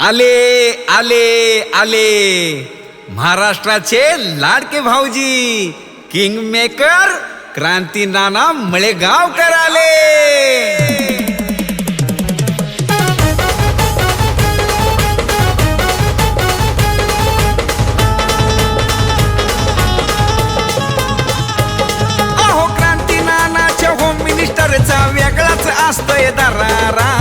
आले आले आले. महाराष्ट्राचे लाडके भाऊजी किंग मेकर क्रांती नाना मळेगावकर आले. अहो क्रांती नानाच्या होम मिनिस्टरचा वेगळाच असतोय दरारा.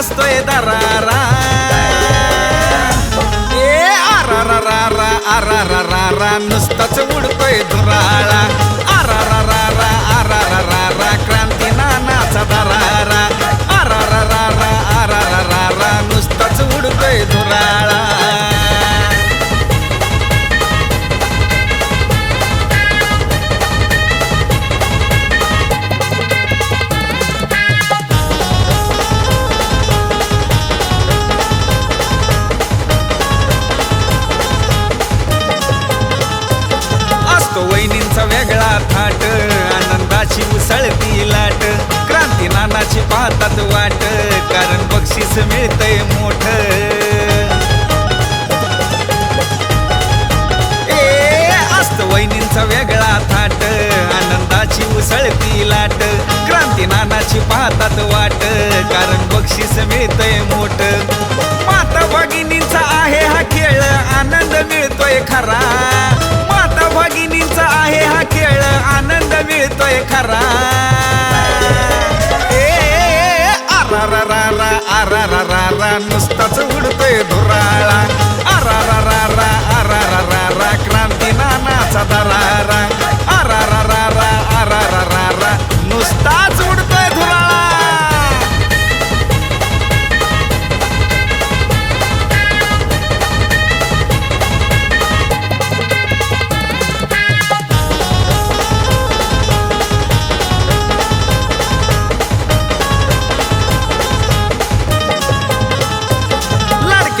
असतोय दरारा ए आरा रा रा रा आरा रा रा रा नुसताच उडतोय धुराळा नानाची उसळती लाट क्रांती नानाची पाहतात वाट कारण बक्षीस मिळतंय मोठ. ए वहिनींचा वेगळा थाट आनंदाची उसळती लाट क्रांती नानाची पाहतात वाट कारण बक्षीस मिळतंय मोठ. माता भगिनींचा आहे हा खेळ आनंद मिळतोय खरा. खरा ए आरा रा रा रा आरा रा रा रा नुसताच उडतोय धुराळा.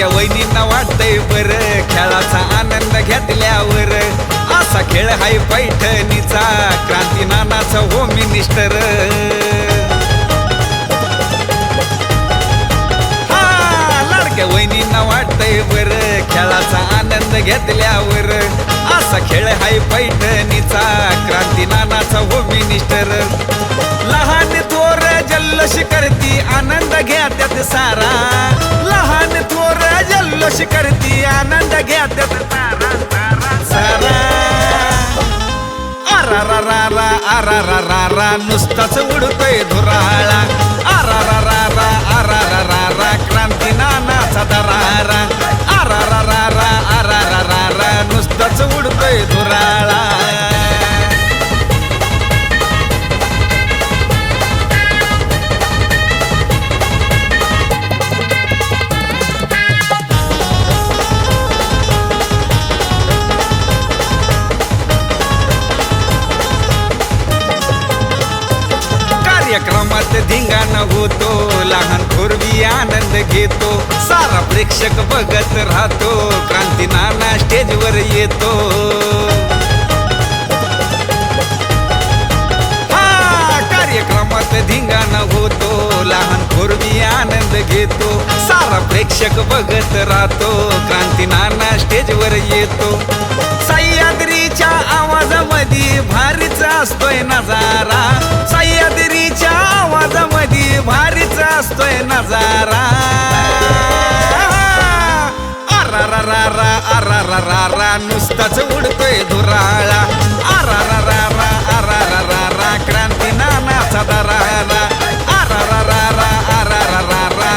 लाडक्या वहिनींना वाटतंय बर. खेळाचा आनंद घेतल्यावर असा खेळ हाय पैठणीचा. क्रांती नानाचा हो मिनिस्टर हा लाडक्या वहिनींना वाटतंय बर. खेळाचा आनंद घेतल्यावर असा खेळ हाय पैठणीचा. क्रांती नानाचा हो मिनिस्टर लहान थोर जल्लोष करती आनंद घ्या त्यात सारा. जल्लोष करती आनंद घ्या सारा सारा. रा रा रा आरा रा रा रा नुसताच उडतोय धुराळा. आरा धिंगाण होतो लहान थोरवी आनंद घेतो. सारा प्रेक्षक बघत राहतो क्रांती नाना स्टेजवर येतो. हा कार्यक्रमात धिंगाण होतो लहान थोरवी आनंद घेतो. सारा प्रेक्षक बघत राहतो क्रांती नाना स्टेजवर येतो. सह्याद्रीच्या आवाजामध्ये भारीचा असतोय नजारा. नजारा आरा रा रा रा आरा रा रा रा नुसताच उडतोय धुराळा. आरा रा रा रा आरा रा रा रा क्रांती नानाचा दरारा आरा रा रा रा आरा रा रा